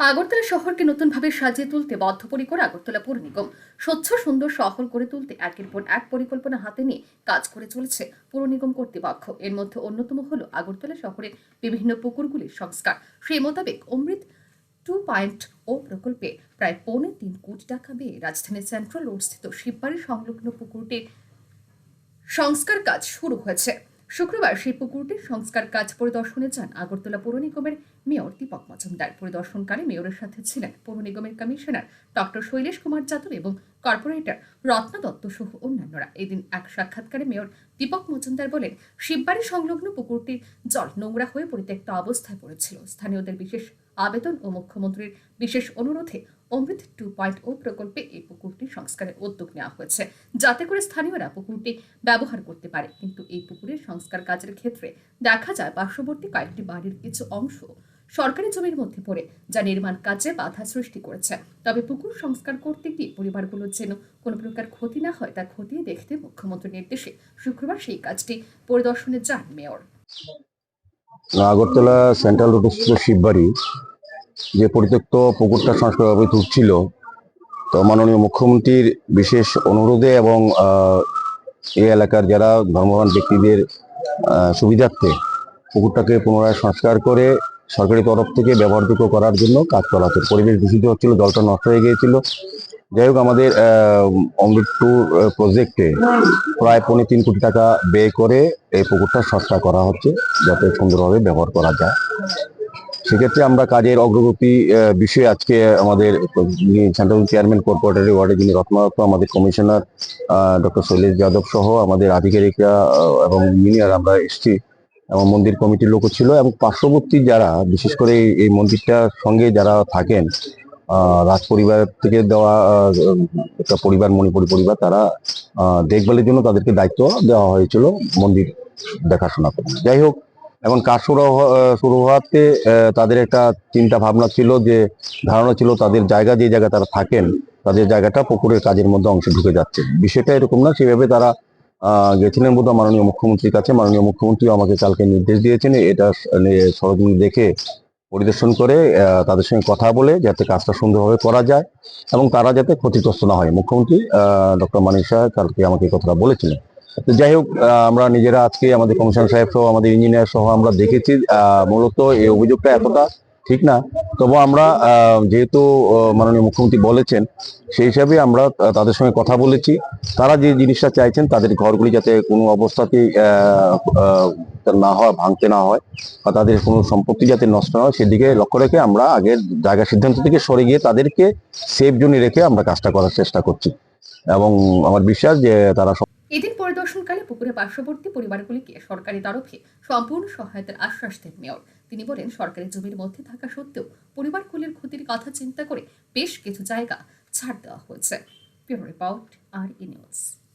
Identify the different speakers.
Speaker 1: আগরতলা শহরকে নতুনভাবে সাজিয়ে তুলতে বদ্ধপরিকর আগরতলা পৌর নিগম। স্বচ্ছ, সুন্দর শহর করে তুলতে একের পর এক পরিকল্পনা হাতে নিয়ে কাজ করে চলেছে পৌর নিগম কর্তৃপক্ষ। এর মধ্যে অন্যতম হল আগরতলা শহরের বিভিন্ন পুকুরগুলির সংস্কার। সেই মোতাবেক অমৃত টু পয়েন্ট ও প্রকল্পে প্রায় পৌনে তিন কোটি টাকা ব্যয়ে রাজধানীর সেন্ট্রাল রোড স্থিত শিববাড়ি সংলগ্ন পুকুরটির সংস্কার কাজ শুরু হয়েছে। শুক্রবার সেই পুকুরটির সংস্কার কাজ পরিদর্শনে যান আগরতলা পৌর নিগমের মেয়র দীপক মজুমদার। পরিদর্শনকালে মেয়রের সাথে ছিলেন পৌর নিগমের কমিশনার ডক্টর শৈলেশ কুমার যাদব এবং কর্পোরেটর রত্ন দত্ত সহ অন্যান্যরা। এদিন এক সাক্ষাৎকারে মেয়র দীপক মজুমদার বলেন, শিববাড়ি সংলগ্ন পুকুরটির জল নোংরা হয়ে পরিত্যক্ত অবস্থায় পড়েছিল। স্থানীয়দের বিশেষ আবেদন ও মুখ্যমন্ত্রীর বিশেষ অনুরোধে অমৃত টু পয়েন্ট ও প্রকল্পে এই পুকুরটি সংস্কারের উদ্যোগ নেওয়া হয়েছে, যাতে করে স্থানীয়রা পুকুরটি ব্যবহার করতে পারে। কিন্তু এই পুকুরের সংস্কার কাজের ক্ষেত্রে দেখা যায় পার্শ্ববর্তী কয়েকটি বাড়ির কিছু অংশ সরকারি জমির মধ্যে পড়ে, যা নির্মাণ কাজে বাধা সৃষ্টি করেছে। তবে পুকুর সংস্কার করতে গিয়ে পরিবারগুলোর যেন কোনো প্রকার ক্ষতি না হয়, তা খতিয়ে দেখতে মুখ্যমন্ত্রীর নির্দেশে শুক্রবার সেই কাজটি পরিদর্শনে যান mayor.
Speaker 2: Agartala central road Shibbari যে পরিত্যক্ত পুকুরটা সংস্কারভাবে তুলছিল তো মাননীয় মুখ্যমন্ত্রীর বিশেষ অনুরোধে এবং এই এলাকার যারা ধর্মবান ব্যক্তিদের সুবিধার্থে পুকুরটাকে পুনরায় সংস্কার করে সরকারি তরফ থেকে ব্যবহারযোগ্য করার জন্য কাজ করা হচ্ছে পরিবেশ দূষিত হচ্ছিল, জলটা নষ্ট হয়ে গিয়েছিল। যাই হোক, আমাদের অমৃত টু প্রজেক্টে প্রায় পৌনে তিন কোটি টাকা ব্যয় করে এই পুকুরটা সংস্কার করা হচ্ছে, যাতে সুন্দরভাবে ব্যবহার করা যায়। সেক্ষেত্রে আমরা কাজের অগ্রগতি বিষয়ে আজকে আমাদের সেন্ট্রাল চেয়ারম্যান কর্পোরেটর ওয়ার্ডে যিনি রত্নরত্ন, আমাদের কমিশনার ডক্টর শৈলেশ যাদব সহ আমাদের আধিকারিকরা এবং ইঞ্জিনিয়ার আমরা এসেছি, এবং মন্দির কমিটির লোকও ছিল, এবং পার্শ্ববর্তী যারা, বিশেষ করে এই- মন্দিরটার সঙ্গে যারা থাকেন রাজ পরিবার থেকে দেওয়া একটা পরিবার, মণিপুরি পরিবার, তারা দেখভালের জন্য তাদেরকে দায়িত্ব দেওয়া হয়েছিল মন্দির দেখাশোনা করে। যাই হোক এখন কাজ শুরু শুরু হওয়াতে তাদের একটা চিন্তা ভাবনা ছিল যে, ধারণা ছিল তাদের জায়গা যে জায়গায় তারা থাকেন, তাদের জায়গাটা পুকুরের কাজের মধ্যে অংশে ঢুকে যাচ্ছে। বিষয়টা এরকম না, সেভাবে তারা গেছিলেন বোধ মাননীয় মুখ্যমন্ত্রীর কাছে। মাননীয় মুখ্যমন্ত্রী আমাকে কালকে নির্দেশ দিয়েছেন এটা সরজমিন দেখে পরিদর্শন করে তাদের সঙ্গে কথা বলে যাতে কাজটা সুন্দরভাবে করা যায় এবং তারা যাতে ক্ষতিগ্রস্ত না হয়। মুখ্যমন্ত্রী ডক্টর মানিক সাহেব কালকে আমাকে কথাটা বলেছিলেন। তো যাই হোক আমরা নিজেরা আজকে আমাদের কমিশন সাহেব সহ, আমাদের ইঞ্জিনিয়ার সহ আমরা দেখেছি মূলত এই অভিযোগটা এতটা ঠিক না। তবু আমরা যেহেতু মাননীয় মুখ্যমন্ত্রী বলেছেন, সেই হিসাবে আমরা তাদের সঙ্গে কথা বলেছি। তারা যে জিনিসটা চাইছেন, তাদের ঘরগুলি যাতে কোনো অবস্থাতেই না হয়, ভাঙতে না হয়, বা তাদের কোনো সম্পত্তি যাতে নষ্ট না হয়, সেদিকে লক্ষ্য রেখে আমরা আগের জায়গা সিদ্ধান্ত থেকে সরে গিয়ে তাদেরকে সেফ জোনে রেখে আমরা কাজটা করার চেষ্টা করছি। এবং আমার বিশ্বাস যে তারা
Speaker 1: এদিন পরিদর্শনকালে পুকুরে পার্শ্ববর্তী পরিবারগুলিকে সরকারি তরফে সম্পূর্ণ সহায়তার আশ্বাস দেন মেয়র। তিনি বলেন, সরকারি জমির মধ্যে থাকা সত্ত্বেও পরিবারগুলির ক্ষতির কথা চিন্তা করে বেশ কিছু জায়গা ছাড় দেওয়া হয়েছে। Report, R E news.